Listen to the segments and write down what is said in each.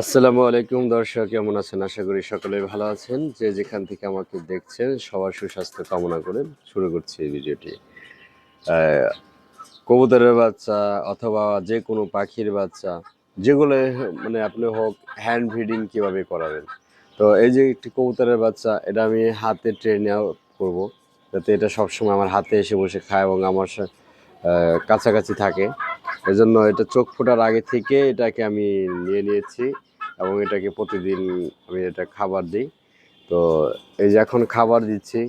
আসসালামু আলাইকুম দর্শক, কেমন আছেন? আশা করি সকলে ভালো আছেন। যে যেখান থেকে আমাকে দেখছেন, সবার সুস্বাস্থ্য কামনা করে শুরু করছি এই ভিডিওটি। কবুতরের বাচ্চা অথবা যে কোনো পাখির বাচ্চা, যেগুলো মানে আপনি হোক হ্যান্ড ফিডিং কীভাবে করাবেন। তো এই যে একটি কবুতরের বাচ্চা, এটা আমি হাতে ট্রেনে করব, যাতে এটা সবসময় আমার হাতে এসে বসে খায় এবং আমার কাছাকাছি থাকে। এজন্য এটা চোখ ফোটার আগে থেকে এটাকে আমি নিয়ে নিয়েছি এবং এটাকে প্রতিদিন আমি এটা খাবার দিই। তো এই যে এখন খাবার দিচ্ছি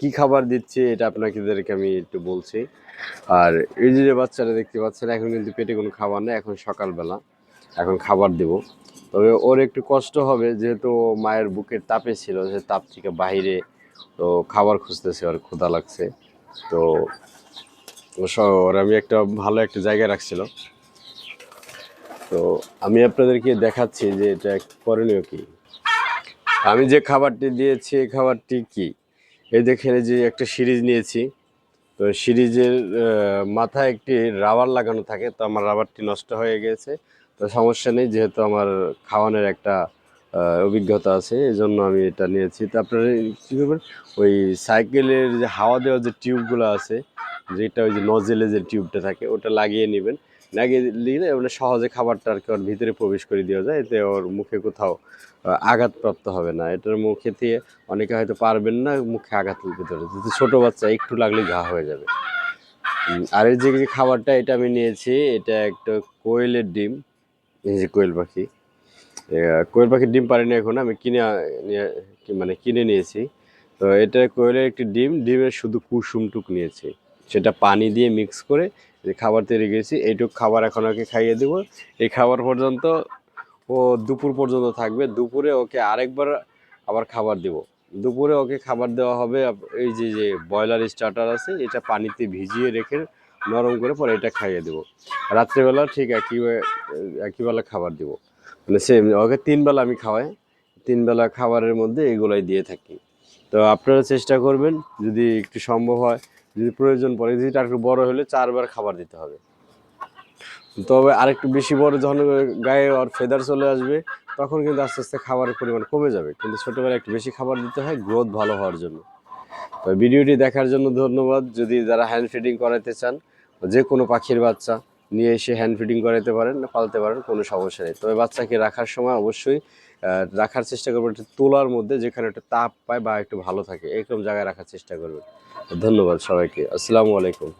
কি খাবার দিচ্ছি এটা আপনাদেরকে আমি একটু বলছি। আর এই যে বাচ্চারা দেখতে পাচ্ছেন, এখন কিন্তু পেটে কোনো খাবার নেই, এখন সকালবেলা এখন খাবার দেব। তবে ওর একটু কষ্ট হবে, যেহেতু মায়ের বুকের তাপে ছিল, সে তাপ থেকে বাইরে তো খাবার খুঁজতেছে, ওর ক্ষুধা লাগছে। তো ওর আমি একটা ভালো একটা জায়গায় রাখছিল। তো আমি আপনাদেরকে দেখাচ্ছি যে এটা করণীয় কি। আমি যে খাবারটি দিয়েছি, এই খাবারটি কি? এই দেখেন যে একটা সিরিজ নিয়েছি। তো সিরিজের মাথায় একটি রাবার লাগানো থাকে, তো আমার রাবারটি নষ্ট হয়ে গেছে। তো সমস্যা নেই, যেহেতু আমার খাওয়ানোর একটা অভিজ্ঞতা আছে এই জন্য আমি এটা নিয়েছি। তো আপনারা কী করবেন? ওই সাইকেলের যে হাওয়া দেওয়ার যে টিউবগুলো আছে যেটা ওই যে নজেলে যে টিউবটা থাকে, ওটা লাগিয়ে নেবেন। লাগিয়ে দিলে মানে সহজে খাবারটা আর কি ওর ভিতরে প্রবেশ করে দেওয়া যায়, এতে ওর মুখে কোথাও আঘাতপ্রাপ্ত হবে না। এটার মুখে দিয়ে অনেকে হয়তো পারবেন না মুখে আঘাত পারে যেহেতু ছোটো বাচ্চা, একটু লাগলে ঘা হয়ে যাবে। আর এই যে যে খাবারটা এটা আমি নিয়েছি, এটা একটা কোয়েলের ডিম। এই যে কোয়েল পাখি। কোয়েল পাখির ডিম পারিনি এখন, আমি কিনে, নিয়ে মানে কিনে নিয়েছি। তো এটা কোয়েলের একটি ডিম, ডিমের শুধু কুসুমটুক নিয়েছি। সেটা পানি দিয়ে মিক্স করে যে খাবার তৈরি করেছি। এইটুক খাবার এখন ওকে খাইয়ে দেবো। এই খাবার পর্যন্ত ও দুপুর পর্যন্ত থাকবে। দুপুরে ওকে আরেকবার আবার খাবার দেব। দুপুরে ওকে খাবার দেওয়া হবে এই যে যে ব্রয়লার স্টার্টার আছে, এটা পানিতে ভিজিয়ে রেখে নরম করে পরে এটা খাইয়ে দেবো। রাত্রেবেলা ঠিক একই একইবেলা খাবার দেব। মানে সে ওকে তিনবেলা আমি খাওয়াই। তিনবেলা খাবারের মধ্যে এগুলাই দিয়ে থাকি। তো আপনারা চেষ্টা করবেন, যদি একটু সম্ভব হয় যদি প্রয়োজন পড়ে, যদি যেটা একটু বড় হলে চারবার খাবার দিতে হবে। তবে আরেকটু বেশি বড় যখন গায়ে আর ফেদার চলে আসবে, তখন কিন্তু আস্তে আস্তে খাবারের পরিমাণ কমে যাবে। কিন্তু ছোটোবেলায় একটু বেশি খাবার দিতে হয় গ্রোথ ভালো হওয়ার জন্য। তবে ভিডিওটি দেখার জন্য ধন্যবাদ। যদি যারা হ্যান্ড ফিডিং করাতে চান, যে কোনো পাখির বাচ্চা নিয়ে এসে হ্যান্ড ফিডিং করাতে পারেন, পালতে পারেন, কোনো সমস্যা নেই। তবে বাচ্চাকে রাখার সময় অবশ্যই রাখার চেষ্টা করবেন একটু তোলার মধ্যে যেখানে একটু তাপ পায় বা একটু ভালো থাকে, এরকম জায়গায় রাখার চেষ্টা করবেন। ধন্যবাদ সবাইকে। আসসালামু আলাইকুম।